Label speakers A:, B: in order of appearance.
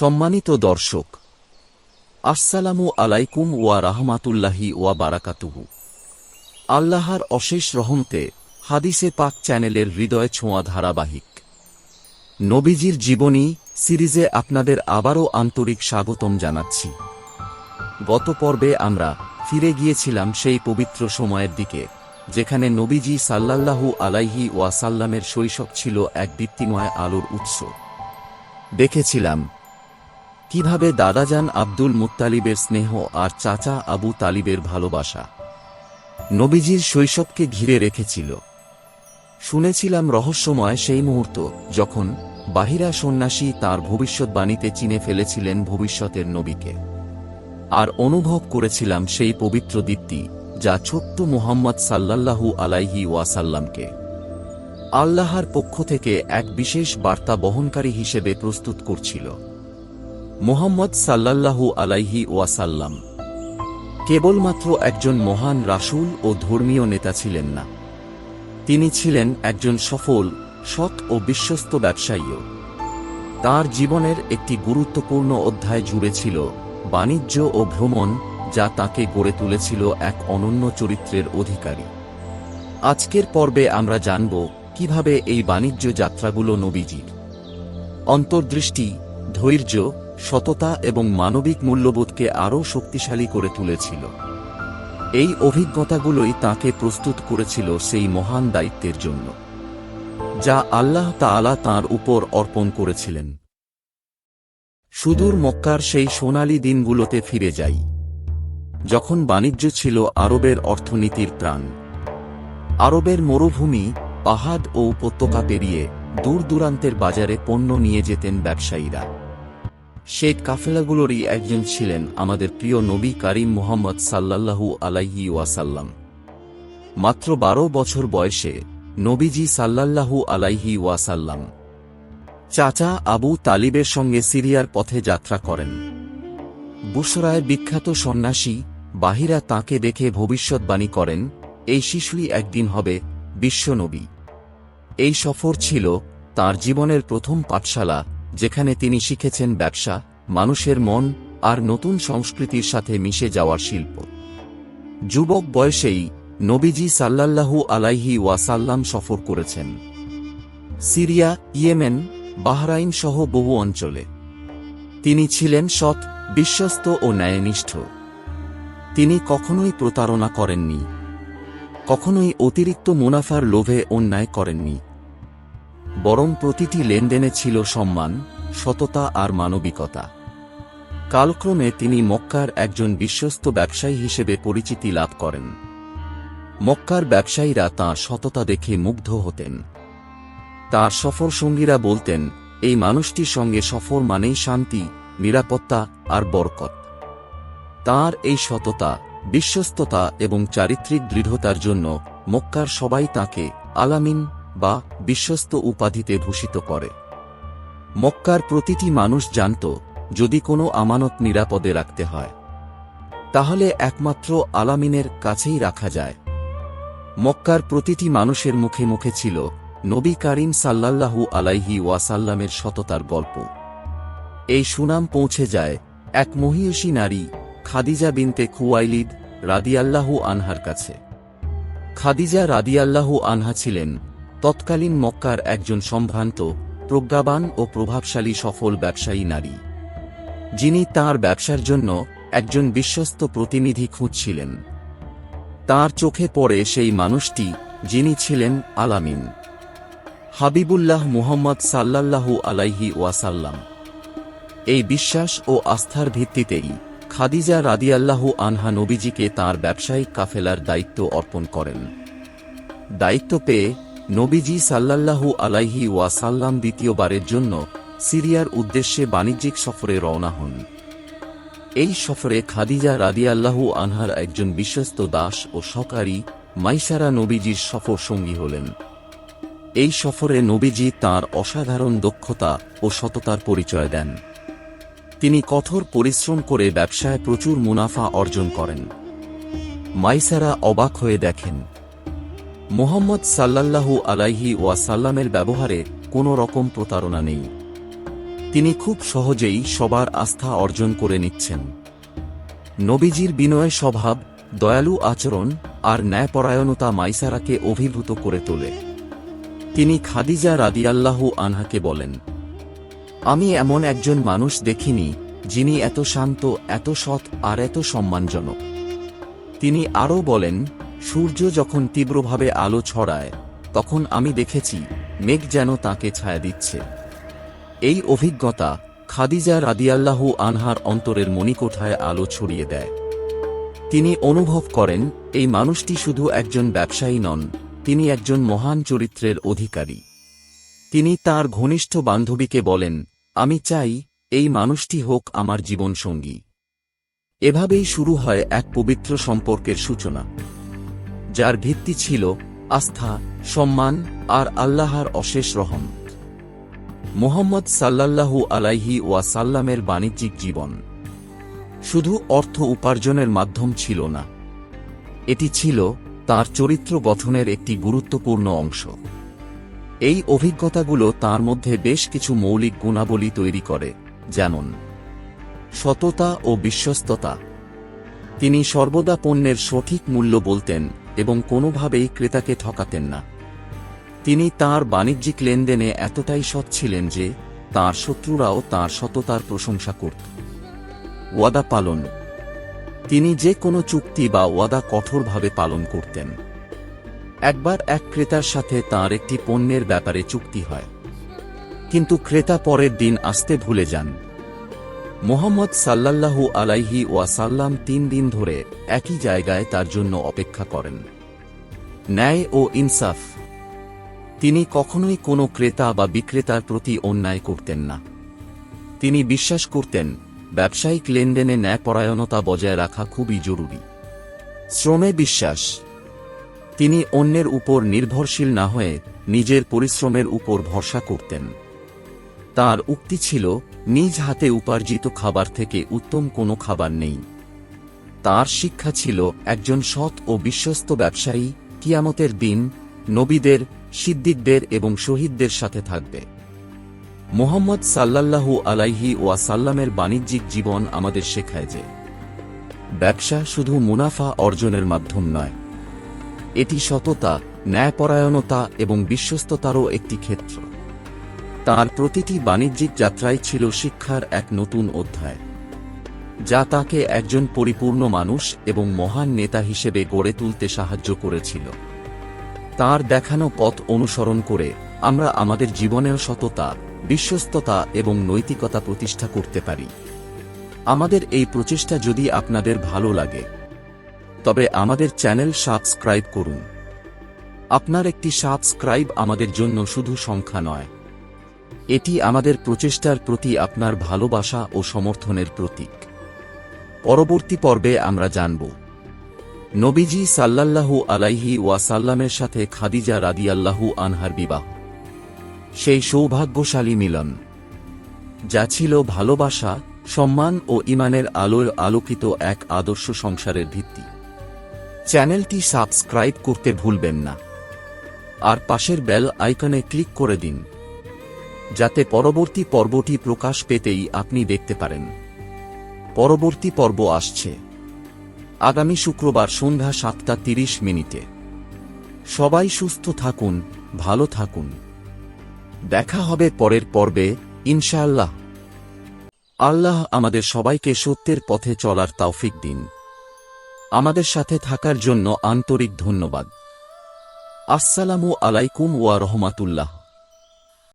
A: সম্মানিত দর্শক, আসসালামু আলাইকুম ওয়া রাহমাতুল্লাহি ওয়া বারাকাতুহু। আল্লাহর অশেষ রহমতে হাদিসে পাক চ্যানেলের হৃদয় ছোঁয়া ধারাবাহিক। নবীজির জীবনী সিরিজে আপনাদের আবারও আন্তরিক স্বাগতম জানাচ্ছি। গত পর্বে আমরা ফিরে গিয়েছিলাম সেই পবিত্র সময়ের দিকে, যেখানে নবীজি সাল্লাল্লাহু আলাইহি ওয়াসাল্লামের শৈশব ছিল এক দীপ্তিময় আলোর উৎস। দেখেছিলাম কীভাবে দাদাজান আব্দুল মুত্তালিবের স্নেহ আর চাচা আবু তালিবের ভালোবাসা? নবীজির শৈশবকে ঘিরে রেখেছিল। শুনেছিলাম রহস্যময় সেই মুহূর্ত, যখন বাহিরা সন্ন্যাসী তার ভবিষ্যৎবাণীতে চিনে ফেলেছিলেন ভবিষ্যতের নবীকে। আর অনুভব করেছিলাম সেই পবিত্র দীপ্তি, যা ছোট্ট মুহাম্মদ সাল্লাল্লাহু আলাইহি ওয়াসাল্লামকে। আল্লাহর পক্ষ থেকে এক বিশেষ বার্তা বহনকারী হিসেবে প্রস্তুত করছিল। মোহাম্মদ সাল্লাল্লাহু আলাইহি ওয়াসাল্লাম। কেবলমাত্র একজন মহান রাসুল ও ধর্মীয় নেতা ছিলেন না। তিনি ছিলেন একজন সফল, সৎ ও বিশ্বস্ত ব্যবসায়ীও। তার জীবনের একটি গুরুত্বপূর্ণ অধ্যায় জুড়ে ছিল বাণিজ্য ও ভ্রমণ, যা তাকে গড়ে তুলেছিল এক অনন্য চরিত্রের অধিকারী। আজকের পর্বে আমরা জানব কীভাবে এই বাণিজ্য যাত্রাগুলো নবীজির। অন্তর্দৃষ্টি, ধৈর্য সততা এবং মানবিক মূল্যবোধকে আরও শক্তিশালী করে তুলেছিল। এই অভিজ্ঞতাগুলোই তাকে প্রস্তুত করেছিল সেই মহান দায়িত্বের জন্য, যা আল্লাহ তাআলা তাঁর উপর অর্পণ করেছিলেন। সুদূর মক্কার সেই সোনালি দিনগুলোতে ফিরে যাই, যখন বাণিজ্য ছিল আরবের অর্থনীতির প্রাণ আরবের মরুভূমি, পাহাড় ও উপত্যকা পেরিয়ে দূর দূরান্তের বাজারে পণ্য নিয়ে যেতেন ব্যবসায়ীরা। সেই কাফেলাগুলোরই একজন ছিলেন আমাদের প্রিয় নবী কারিম মোহাম্মদ সাল্লাল্লাহু আলাইহি ওয়াসাল্লাম। মাত্র বারো বছর বয়সে নবীজি সাল্লাল্লাহু আলাইহি ওয়াসাল্লাম। চাচা আবু তালিবের সঙ্গে সিরিয়ার পথে যাত্রা করেন। বুসরায় বিখ্যাত সন্ন্যাসী বাহিরা তাকে দেখে ভবিষ্যৎবাণী করেন, এই শিশুই একদিন হবে বিশ্বনবী এই সফর ছিল তার জীবনের প্রথম পাঠশালা যেখানে তিনি শিখেছেন ব্যবসা, মানুষের মন, আর নতুন সংস্কৃতির সাথে মিশে যাওয়ার শিল্প। যুবক বয়সেই নবীজি সাল্লাল্লাহু আলাইহি ওয়াসাল্লাম সফর করেছেন। সিরিয়া, ইয়েমেন, বাহরাইন সহ বহু অঞ্চলে। তিনি ছিলেন সৎ, বিশ্বস্ত ও ন্যায়নিষ্ঠ। তিনি কখনোই প্রতারণা করেননি। কখনোই অতিরিক্ত মুনাফার লোভে অন্যায় করেননি। বরং প্রতিটি লেনদেনে ছিল সম্মান, সততা আর মানবিকতা। কালক্রমে তিনি মক্কার একজন বিশ্বস্ত ব্যবসায়ী হিসেবে পরিচিতি লাভ করেন। মক্কার ব্যবসায়ীরা তাঁর সততা দেখে মুগ্ধ হতেন। তার সফর সঙ্গীরা বলতেন, এই মানুষটির সঙ্গে সফর মানেই শান্তি, নিরাপত্তা আর বরকত। তার এই সততা, বিশ্বস্ততা এবং চারিত্রিক দৃঢ়তার জন্য মক্কার সবাই তাকে আলামিন বা বিশ্বস্ত উপাধিতে ভূষিত করে। মক্কার প্রতিটি মানুষ জানত, যদি কোনো আমানত নিরাপদে রাখতে হয়। তাহলে একমাত্র আলামিনের কাছেই রাখা যায়। মক্কার প্রতিটি মানুষের মুখে মুখে ছিল নবী কারিম সাল্লাল্লাহু আলাইহি ওয়াসাল্লামের সততার গল্প। এই সুনাম পৌঁছে যায় এক মহিয়সী নারী খাদিজা বিনতে খুয়াইলিদ রাদিয়াল্লাহু আনহার কাছে। খাদিজা রাদিয়াল্লাহু আনহা ছিলেন তৎকালীন মক্কার একজন সম্ভ্রান্ত, প্রজ্ঞাবান ও প্রভাবশালী সফল ব্যবসায়ী নারী। যিনি তার ব্যবসার জন্য একজন বিশ্বস্ত প্রতিনিধি খুঁজছিলেন। তার চোখে পড়ে সেই মানুষটি, যিনি ছিলেন আলামিন। হাবিবুল্লাহ মুহাম্মদ সাল্লাল্লাহু আলাইহি ওয়াসাল্লাম। এই বিশ্বাস ও আস্থার ভিত্তিতেই খাদিজা রাদিয়াল্লাহু আনহা নবীজিকে তার ব্যবসায়িক কাফেলার দায়িত্ব অর্পণ করেন। দায়িত্ব পেয়ে নবীজি সাল্লাল্লাহু আলাইহি ওয়াসাল্লাম দ্বিতীয়বারের জন্য সিরিয়ার উদ্দেশ্যে বাণিজ্যিক সফরে রওনা হন। এই সফরে খাদিজা রাদিয়াল্লাহু আনহার একজন বিশ্বস্ত দাস ও সকারী মাইসারা নবীজির সফর সঙ্গী হলেন। এই সফরে নবীজি তার অসাধারণ দক্ষতা ও সততার পরিচয় দেন। তিনি কঠোর পরিশ্রম করে ব্যবসায় প্রচুর মুনাফা অর্জন করেন। মাইসারা অবাক হয়ে দেখেন মোহাম্মদ সাল্লাল্লাহু আলাইহি ওয়াসাল্লামের ব্যবহারে কোনো রকম প্রতারণা নেই। তিনি খুব সহজেই সবার আস্থা অর্জন করে নিচ্ছেন। নবীজির বিনয় স্বভাব, দয়ালু আচরণ আর ন্যায়পরায়ণতা মাইসারাকে অভিভূত করে তোলে। তিনি খাদিজা রাদিয়াল্লাহু আনহাকে বলেন, আমি এমন একজন মানুষ দেখিনি যিনি এত শান্ত, এত সৎ আর এত সম্মানজনক। তিনি আরও বলেন সূর্য যখন তীব্রভাবে আলো ছড়ায়, তখন আমি দেখেছি মেঘ যেন তাকে ছায়া দিচ্ছে। এই অভিজ্ঞতা খাদিজা রাদিয়াল্লাহু আনহার অন্তরের মণিকোঠায় আলো ছড়িয়ে দেয়। তিনি অনুভব করেন, এই মানুষটি শুধু একজন ব্যবসায়ী নন, তিনি একজন মহান চরিত্রের অধিকারী। তিনি তার ঘনিষ্ঠ বান্ধবীকে বলেন, আমি চাই এই মানুষটি হোক আমার জীবনসঙ্গী। এভাবেই শুরু হয় এক পবিত্র সম্পর্কের সূচনা। যার ভিত্তি ছিল আস্থা, সম্মান আর আল্লাহর অশেষ রহম মোহাম্মদ সাল্লাল্লাহু আলাইহি ওয়া সাল্লামের বাণিজ্যিক জীবন শুধু অর্থ উপার্জনের মাধ্যম ছিল না, এটি ছিল তার চরিত্র গঠনের একটি গুরুত্বপূর্ণ অংশ। এই অভিজ্ঞতাগুলো তার মধ্যে বেশ কিছু মৌলিক গুণাবলী তৈরি করে, যেমন সততা ও বিশ্বস্ততা। তিনি সর্বদা পণ্যের সঠিক মূল্য বলতেন এবং কোনোভাবেই ক্রেতাকে ঠকাতেন না। তিনি তার বাণিজ্যিক লেনদেনে এতটাই সৎ ছিলেন যে, তার শত্রুরাও তার সততার প্রশংসা করত। ওয়াদা পালন। তিনি যে কোনো চুক্তি বা ওয়াদা কঠোরভাবে পালন করতেন। একবার এক ক্রেতার সাথে তার একটি পণ্যের ব্যাপারে চুক্তি হয়। কিন্তু ক্রেতা পরের দিন আসতে ভুলে যান। মোহাম্মদ সাল্লাল্লাহু আলাইহি ওয়াসাল্লাম তিন দিন ধরে একই জায়গায় তার জন্য অপেক্ষা করেন। ন্যায় ও ইনসাফ। তিনি কখনোই কোনো ক্রেতা বা বিক্রেতার প্রতি অন্যায় করতেন না। তিনি বিশ্বাস করতেন, ব্যবসায়িক লেনদেনে ন্যায়পরায়ণতা বজায় রাখা খুবই জরুরি। শ্রমে বিশ্বাস। তিনি অন্যের উপর নির্ভরশীল না হয়ে নিজের পরিশ্রমের উপর ভরসা করতেন। তার উক্তি ছিল, নিজ হাতে উপার্জিত খাবার থেকে উত্তম কোনো খাবার নেই। তার শিক্ষা ছিল, একজন সৎ ও বিশ্বস্ত ব্যবসায়ী কিয়ামতের দিন নবীদের, সিদ্দিকদের এবং শহীদদের সাথে থাকবে। মোহাম্মদ সাল্লাল্লাহু আলাইহি ওয়াসাল্লামের বাণিজ্যিক জীবন আমাদের শেখায় যে, ব্যবসা শুধু মুনাফা অর্জনের মাধ্যম নয়। এটি সততা, ন্যায়পরায়ণতা এবং বিশ্বস্ততারও একটি ক্ষেত্র। তার প্রতিটি বাণিজ্যিক যাত্রায় ছিল শিক্ষার এক নতুন অধ্যায়, যা তাকে একজন পরিপূর্ণ মানুষ এবং মহান নেতা হিসেবে গড়ে তুলতে সাহায্য করেছিল। তার দেখানো পথ অনুসরণ করে আমরা আমাদের জীবনের সততা, বিশ্বস্ততা এবং নৈতিকতা প্রতিষ্ঠা করতে পারি। আমাদের এই প্রচেষ্টা যদি আপনাদের ভালো লাগে, তবে আমাদের চ্যানেল সাবস্ক্রাইব করুন। আপনার একটি সাবস্ক্রাইব আমাদের জন্য শুধু সংখ্যা নয় এটি আমাদের প্রচেষ্টার প্রতি আপনার ভালোবাসা ও সমর্থনের প্রতীক। পরবর্তী পর্বে আমরা জানব, নবীজি সাল্লাল্লাহু আলাইহি ওয়াসাল্লামের সাথে খাদিজা রাদিয়াল্লাহু আনহার বিবাহ, সেই সৌভাগ্যশালী মিলন, যা ছিল ভালোবাসা, সম্মান ও ইমানের আলোর আলোকিত এক আদর্শ সংসারের ভিত্তি। চ্যানেলটি সাবস্ক্রাইব করতে ভুলবেন না। আর পাশের বেল আইকনে ক্লিক করে দিন। যাতে পরবর্তী পর্বটি প্রকাশ পেতেই আপনি দেখতে পারেন। পরবর্তী পর্ব আসছে। আগামী শুক্রবার সন্ধ্যা সাতটা তিরিশ মিনিটে। সবাই সুস্থ থাকুন, ভালো থাকুন। দেখা হবে পরের পর্বে, ইনশাআল্লাহ। আল্লাহ আমাদের সবাইকে সত্যের পথে চলার তৌফিক দিন। আমাদের সাথে থাকার জন্য আন্তরিক ধন্যবাদ। আসসালামু আলাইকুম ওয়া রহমাতুল্লাহ।